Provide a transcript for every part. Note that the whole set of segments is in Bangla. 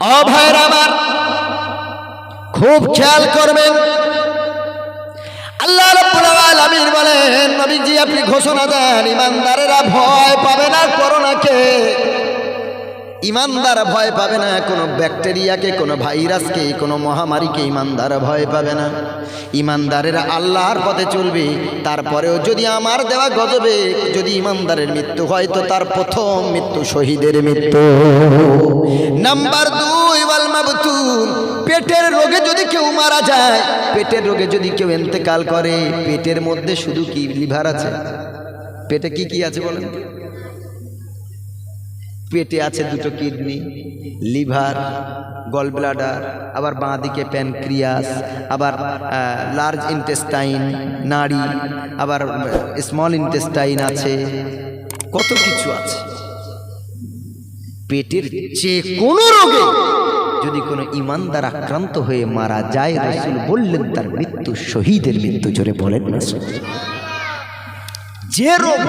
ও ভাইরা আমার খুব খেয়াল করবেন। আল্লাহ আমির বলেন, নবীজি আপনি ঘোষণা দেন, ইমানদারেরা ভয় পাবে না করোনাকে। ইমানদার ভয় পাবে না, কোনো ব্যাকটেরিয়াকে, কোনো ভাইরাসকে, কোনো মহামারীকে ইমানদার ভয় পাবে না। ইমানদারেরা আল্লাহর পথে চলবে, তারপরেও যদি আমার দেওয়া গজবে, যদি ইমানদারের মৃত্যু হয়, তো তার প্রথম মৃত্যু শহীদের মৃত্যু। নাম্বার দুই, ওয়াল মাবতুন, পেটের রোগে যদি কেউ মারা যায়, পেটের রোগে যদি কেউ এন্তেকাল করে, পেটের মধ্যে শুধু কি লিভার আছে? পেটে কি কি আছে বলেন? পেটে আছে দুটো কিডনি লিভার গল ব্লাডার আবার বাঁ দিকে প্যানক্রিয়াস আবার লার্জ ইন্টেস্টাইন নাড়ি আবার স্মল ইন্টেস্টাইন আছে কত কিছু আছে পেটের যে কোনো রোগে যদি কোনো ইমানদার আক্রান্ত হয়ে মারা যায় রসুল বললেন তার মৃত্যু শহীদের মৃত্যু জোরে বলেন রাসূল। যে রোগ।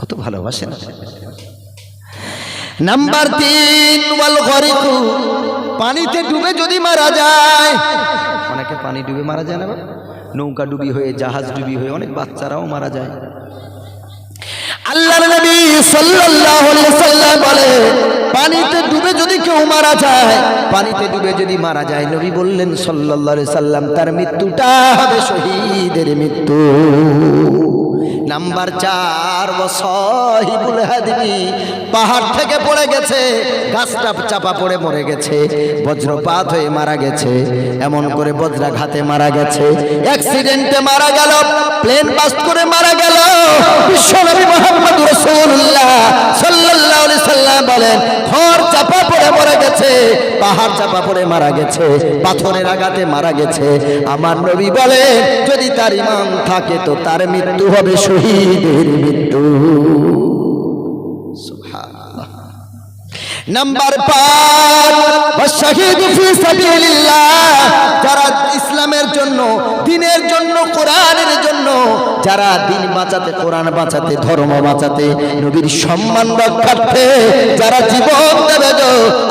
কত ভালোবাসেন। নাম্বার তিন পানিতে ডুবে যদি মারা যায়। অনেকে পানি ডুবে মারা যায় না নৌকা ডুবি হয়ে জাহাজ ডুবি হয়ে অনেক বাচ্চারাও মারা যায়। আল্লাহর নবী সাল্লাল্লাহু আলাইহি সাল্লাম বলে পানিতে ডুবে যদি কেউ মারা যায় পানিতে ডুবে যদি মারা যায় নবী বললেন সাল্লাল্লাহু আলাইহি সাল্লাম তার মৃত্যুটা হবে শহীদের মৃত্যু। নাম্বার চার সহিবুল হাদিমি পাহাড় থেকে পড়ে গেছে, গাছটা চাপা পড়ে মরে গেছে, বজ্রপাত হয়ে মারা গেছে, এমন করে বজ্রাঘাতে মারা গেছে অ্যাক্সিডেন্টে মারা গেল প্লেন বাস্ট করে মারা গেল। বিশ্বনবী মোহাম্মদ রাসূলুল্লাহ সাল্লাল্লাহু আলাইহি সাল্লাম বলেন, ঘর চাপা পড়ে মরে গেছে, পাহাড় চাপা পড়ে মারা গেছে, পাথরের আঘাতে মারা গেছে। আমার নবী বলে যদি তার ইমান থাকে তো তার মৃত্যু হবে শহীদের মৃত্যু। নাম্বার পাঁচ শহীদ ফি সাবিলিল্লাহ। যারা ইসলামের জন্য, দিনের জন্য, কোরআনের জন্য, যারা দিন বাঁচাতে, কোরআন বাঁচাতে, ধর্ম বাঁচাতে, নবীর সম্মান রক্ষার্থে, যারা জীবন দেবে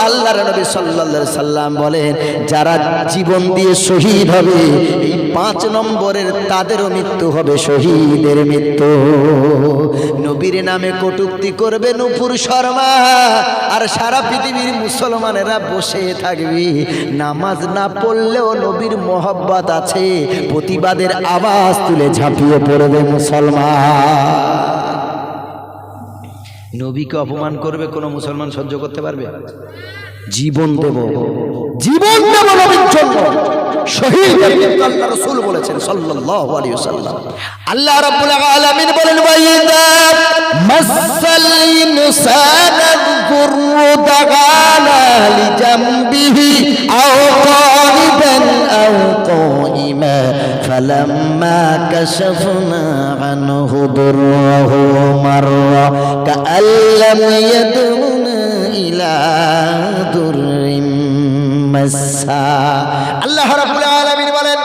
আল্লাহর নবী সাল্লাল্লাহু আলাইহি সাল্লাম বলেন, যারা জীবন দিয়ে শহীদ হবে, এই পাঁচ নম্বরের তাদেরও মৃত্যু হবে, শহীদের মৃত্যু। নবীর নামে কটুক্তি করবে নুপুর শর্মা, আর সারা পৃথিবীর মুসলমানেরা বসে থাকবি। নামাজ না পড়লেও নবীর মোহব্বত আছে। প্রতিবাদের আওয়াজ তুলে ঝাঁপিয়ে পড়বে মুসলমান। নবীকে অপমান করবে কোনো মুসলমান সহ্য করতে পারবে? জীবন দেব জীবন দেব নবীর জন্য শহীদ আল্লাহ রাসূল বলেছেন সাল্লাল্লাহু আলাইহি ওয়াসাল্লাম আল্লাহ রাব্বুল আলামিন বলেন ওয়াইদা মাসাল ইনসানা যুররু দাগানা লিজামবিহি আও قائدا أو قائما فلما كشفنا عنه ضره مر كأن لم يدعنا إلى ضر مسا আল্লাহ রাব্বুল আলামিন বলেন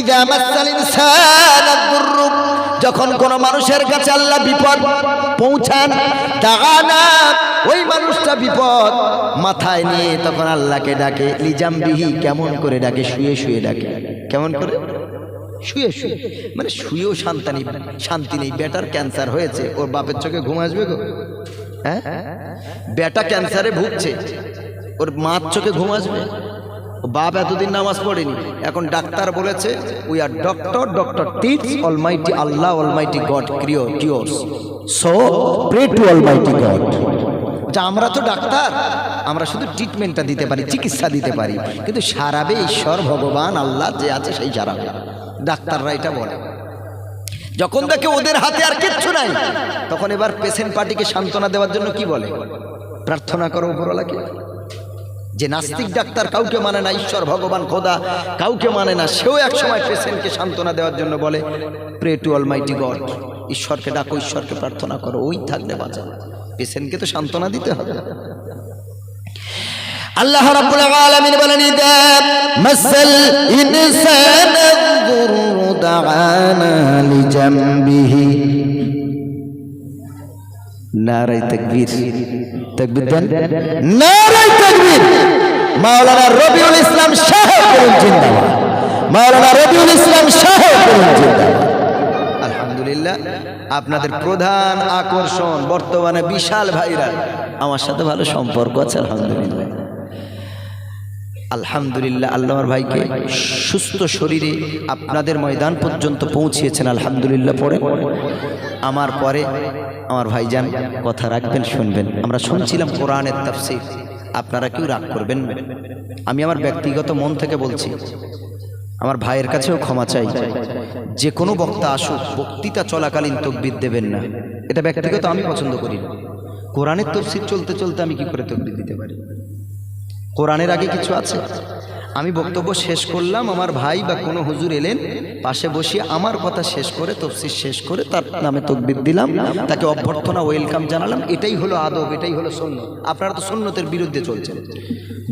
ইদা মাসাল ইনসান আদ-দুরর যখন কোন মানুষের কাছে আল্লাহ বিপদ পৌঁছান দাগানা ওই মানুষটা বিপদ মাথায় নিয়ে তখন আল্লাহকে ডাকে লিজামবিহি কেমন করে ডাকে শুয়ে শুয়ে ডাকে কেমন করে শুয়ে শুয়ে মানে শুয়েও শান্তি নেই শান্তি নেই বেটার ক্যান্সার হয়েছে ওর বাপের চোখে ঘুম আসবে গো হ্যাঁ? বেটা ক্যান্সারে ভুগছে। ওর মার চোখে ঘুম আসবে। বাপ এতদিন নামাজ পড়েনি। এখন ডাক্তার বলেছে we are doctor doctor teach almighty Allah almighty God cure cures so pray to almighty God যা আমরা তো ডাক্তার। আমরা শুধু ট্রিটমেন্টটা দিতে পারি, চিকিৎসা দিতে পারি। কিন্তু সারাবে ঈশ্বর ভগবান আল্লাহ যে আছে, সেই সারাবে ডাক্তাররা এটা বলে। যখন দেখে ওদের হাতে আর কিচ্ছু নাই, তখন এবার পেশেন্ট পার্টিকে সান্ত্বনা দেওয়ার জন্য কি বলে? প্রার্থনা করো উপরওয়ালাকে। যে নাস্তিক ডাক্তার কাউকে মানে না, ঈশ্বর, ভগবান, খোদা, কাউকে মানে না, সেও এক সময় পেশেন্টকে সান্ত্বনা দেওয়ার জন্য বলে প্রে টু অলমাইটি গড ঈশ্বরকে ডাকো, ঈশ্বরকে প্রার্থনা করো, ওই থাকলে বাঁচা। পেশেন্টকে তো সান্ত্বনা দিতে হবে। আল্লাহ রাব্বুল আলামিন বলেন, ইদা মাসাল ইনসানা দাআনা লিজামবিহি নারাই তাকবীর তাকবীর দেন নারাই তাকবীর মাওলানা রবিউল ইসলাম জিন্দাবাদ মাওলানা রবিউল ইসলাম জিন্দাবাদ আলহামদুলিল্লাহ, আপনাদের প্রধান আকর্ষণ বর্তমানে বিশাল ভাইরাল। আমার সাথে ভালো সম্পর্ক আছে, আলহামদুলিল্লাহ। আলহামদুলিল্লাহ, আল্লাহর ভাইকে সুস্থ শরীরে আপনাদের ময়দান পর্যন্ত পৌঁছিয়েছেন, আলহামদুলিল্লাহ, পরে। আমার পরে আমার ভাইজান কথা রাখবেন, শুনবেন। আমরা শুনছিলাম কোরআনের তাফসির। আপনারা কেউ রাগ করবেন আমি আমার ব্যক্তিগত মন থেকে বলছি, আমার ভাইয়ের কাছেও ক্ষমা চাই। যে কোনো বক্তা আসুক, বক্তৃতা চলাকালীন তকবির দেবেন না। এটা ব্যক্তিগত, আমি পছন্দ করি না। কোরআনের তফসির চলতে চলতে আমি কি করে তকবির দিতে পারি? কোরআনের আগে কিছু আছে? আমি বক্তব্য শেষ করলাম, আমার ভাই বা কোনো হুজুর এলেন, পাশে বসিয়ে আমার কথা শেষ করে, তফসির শেষ করে তার নামে তকবির দিলাম, তাকে অভ্যর্থনা, ওয়েলকাম জানালাম। এটাই হলো আদব, এটাই হলো সৈন্য আপনারা তো সৈন্যতের বিরুদ্ধে চলছেন।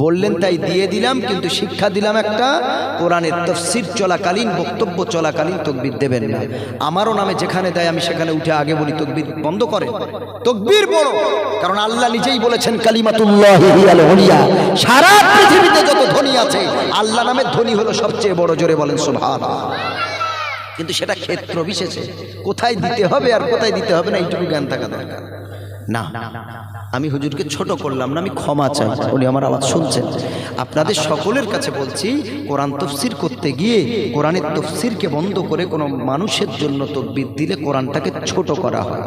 বললেন তাই দিয়ে দিলাম, কিন্তু শিক্ষা দিলাম একটা, কোরআনের তফসির চলাকালীন, বক্তব্য চলাকালীন তকবির দেবেন না। আমারও নামে যেখানে দেয়, আমি সেখানে উঠে আগে বলি, তকবির বন্ধ করে। তকবির বড় কারণ আল্লাহ নিজেই বলেছেন, কালিমাতুল্লাহ। সারা পৃথিবীতে যত ধনী আছে, আল্লাহ নামের ধনী হলো সবচেয়ে বড়, জোরে বলেন সুবহান কিন্তু সেটা ক্ষেত্র বিশেষে কোথায় দিতে হবে আর কোথায় দিতে হবে না, এইটুকু জ্ঞান থাকা দরকার। না, আমি হুজুরকে ছোট করলাম না, আমি ক্ষমা চাই, উনি আমার আওয়াজ শুনছেন। আপনাদের সকলের কাছে বলছি, কোরআন তফসির করতে গিয়ে কোরআনের তফসিরকে বন্ধ করে কোনো মানুষের জন্য তকবির দিলে কোরআনটাকে ছোট করা হয়।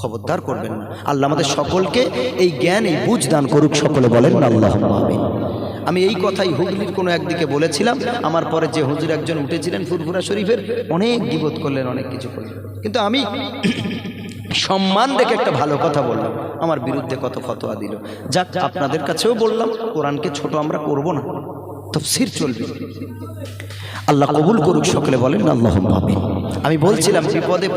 খবরদার করবেন না। আল্লাহ আমাদের সকলকে এই জ্ঞান এই বুঝ দান করুক সকলে বলেন আল্লাহ আমিন। আমি এই কথাই হুগলির কোনো একদিকে বলেছিলাম। আমার পরে যে হুজুর একজন উঠেছিলেন ফুরফুরা শরীফের অনেক গিবত করলেন অনেক কিছু করলেন। কিন্তু আমি সম্মান রেখে একটা ভালো কথা বললাম। আমার বিরুদ্ধে কত ফতোয়া দিল। যাক আপনাদের কাছেও বললাম কোরআনকে ছোট আমরা করব না। তফসির চলবে। আল্লাহ কবুল করুক সকলে বলেন আল্লাহ আমি বলছিলাম বিপদে